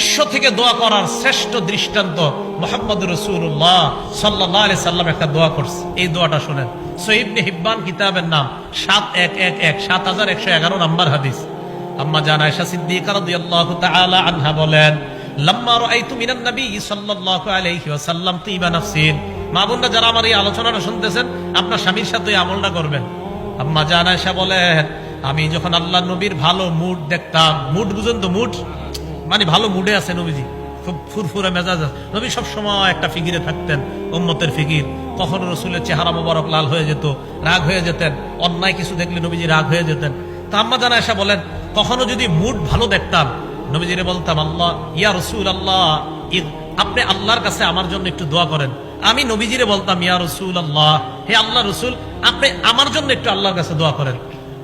উদ্দেশ্য থেকে দোয়া করার শ্রেষ্ঠ দৃষ্টান্ত মোহাম্মদ রসুল্লাহ সাল্লাহ সাল্লাম একটা দোয়া করছে। এই দোয়াটা শোনেন। সহিবনে হিব্বান কিতাবের নাম সাত এক এক এক, সাত হাজার একশো এগারো নম্বর হাদিস। আম্মা জান আনহা বলেন রাআইতু মিনান সাল্লাল্লাহু আলাইহি ওয়াসাল্লাম তিবা নাফসিন। মা বোনরা যারা আমার এই আলোচনাটা শুনতেছেন, আপনার স্বামীর সাথে আমলটা করবেন। আম্মা জান বলেন, আমি যখন আল্লাহ নবীর ভালো মুড দেখতাম, মুড বুঝেন তো মুড? মানে ভালো মুডে আছে নবীজি। খুব ফুরফুরে মেজাজ আছে। নবী সব সময় একটা ফিকিরে থাকতেন, উম্মতের ফিকির। কখনো রসুলের চেহারা মোবারক লাল হয়ে যেত, রাগ হয়ে যেতেন, অন্যায় কিছু দেখলে নবীজি রাগ হয়ে যেতেন। তা আম্মা জানা এসে বলেন, কখনো যদি মুড ভালো দেখতাম, নবীজিরে বলতাম, আল্লাহ, ইয়া রসুল আল্লাহ আপনি আল্লাহর কাছে আমার জন্য একটু দোয়া করেন। আমি নবীজিরে বলতাম, ইয়া রসুল আল্লাহ হে আল্লাহ রসুল, আপনি আমার জন্য একটু আল্লাহর কাছে দোয়া করেন।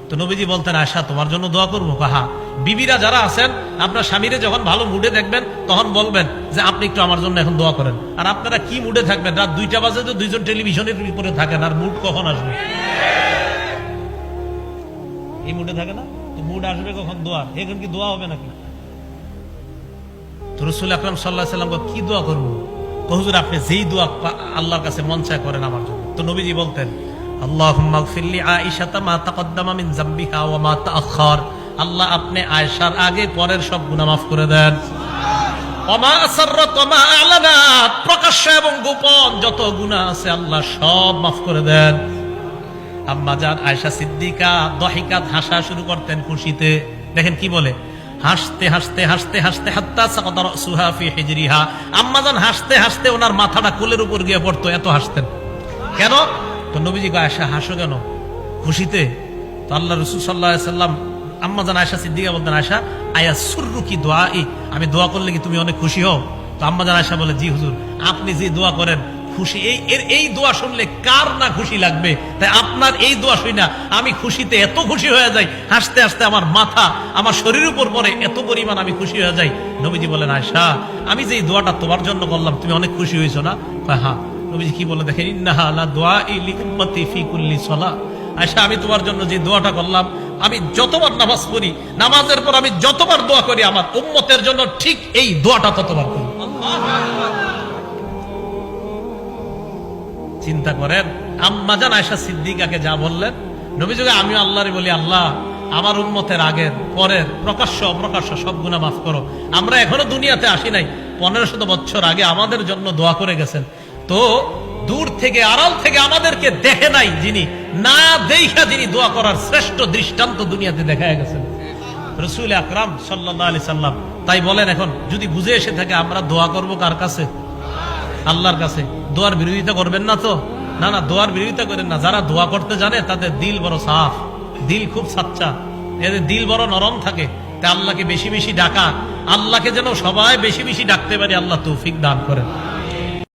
তো নবীজি বলতেন আয়সা তোমার জন্য দোয়া করব। কাহা বিবিরা যারা আছেন, আপনার স্বামীরে যখন ভালো মুডে দেখবেন, তখন বলবেন যে, আপনি একটু আমার জন্য এখন দোয়া করেন। আর আপনারা কি মুডে থাকবেন? রাত দুইটা বাজে তো দুইজন টেলিভিশনের উপরে থাকেন, আর মুড কখন আসবে? এই মুডে থাকে না? তো মুড আসবে কখন দোয়া? এখন কি দোয়া হবে নাকি? রসুল আকরাম সাল্লাহ সাল্লাম কি দোয়া করব? হুজুর, আপনি যেই দোয়া আল্লাহর কাছে মন চায় করেন আমার জন্য। তো নবীজি বলতেন আল্লাহুম্মা গফিরলি আয়েশাতা মা তাকদ্দামা মিন যামবিহা ওয়া মা তাআখার আল্লাহ আপনি আয়েশার আগে পরের সব গুনাহ মাফ করে দেন। প্রকাশ্য এবং গোপন যত গুনাহ আছে আল্লাহ সব মাফ করে দেন। আম্মা জান আয়েশা সিদ্দিকা দহিকাত হাসা শুরু করতেন খুশিতে। দেখেন কি বলে? হাসতে হাসতে হাসতে হাসতে হাত্তা সাকদার সুহা ফি হিজরিহা। আম্মা জান হাসতে হাসতে ওনার মাথাটা কোলের উপর গিয়ে পড়তো এত হাসতেন। কেন? তো নবীজি গো আয়েশা হাসো কেন? খুশিতে? তো আল্লাহ রসুল সাল্লাহ সাল্লাম আম্মা জান আয়েশা সিদ্দিকা বলতেন আয়েশা আয়া সুররু কি দোয়া ই আমি দোয়া করলে কি তুমি অনেক খুশি হও? তো আম্মা জান আয়েশা বলে, জি হুজুর, আপনি যে দোয়া করেন, খুশি, এই, এর, এই দোয়া শুনলে কার না খুশি লাগবে? তাই আপনার এই দোয়া শুই না, আমি খুশিতে এত খুশি হয়ে যাই, হাসতে হাসতে আমার মাথা, আমার শরীর উপর পরে এত পরিমাণ আমি খুশি হয়ে যাই। নবীজি বলেন, আয়সা, আমি যে দোয়াটা তোমার জন্য করলাম, তুমি অনেক খুশি হয়েছো না? হ্যাঁ নবীজি কি বলে দেখেন, ইন্নাহা লা দোয়া ইলি উম্মতি সলা। আয়সা আমি তোমার জন্য যে দোয়াটা করলাম, আমি যতবার নামাজ পড়ি, নামাজের পর আমি যতবার দোয়া করি, আমার উম্মতের জন্য ঠিক এই দোয়াটা ততবার করি। চিন্তা করেন আম্মাজান আয়সা সিদ্দিকাকে যা বললেন নবীযুগে আমিও আল্লাহরে বলি, আল্লাহ, আমার উন্মতের আগের, পরের, প্রকাশ্য, অপ্রকাশ্য সব গুণা মাফ করো। আমরা এখনও দুনিয়াতে আসি নাই পনেরো শত বছর আগে আমাদের জন্য দোয়া করে গেছেন। তো দূর থেকে, আড়াল থেকে আমাদেরকে দেখে নাই যিনি, না দেখা যিনি দোয়া করার শ্রেষ্ঠ দৃষ্টান্ত দুনিয়াতে দেখা গেছেন। রসুল আকরাম সাল্লাহ আলি সাল্লাম তাই বলেন এখন, যদি বুঝে এসে থাকে আমরা দোয়া করব কার কাছে? আল্লাহর কাছে। দোয়ার বিরোধিতা করবেন না তো? না না, দোয়ার বিরোধিতা করেন না। যারা দোয়া করতে জানে, তাদের দিল বড় সাফ। দিল খুব সাচ্চা। এদের দিল বড় নরম থাকে। তা আল্লাহকে বেশি বেশি ডাকা। আল্লাহকে যেন সবাই বেশি বেশি ডাকতে পারে, আল্লাহ তৌফিক দান করেন।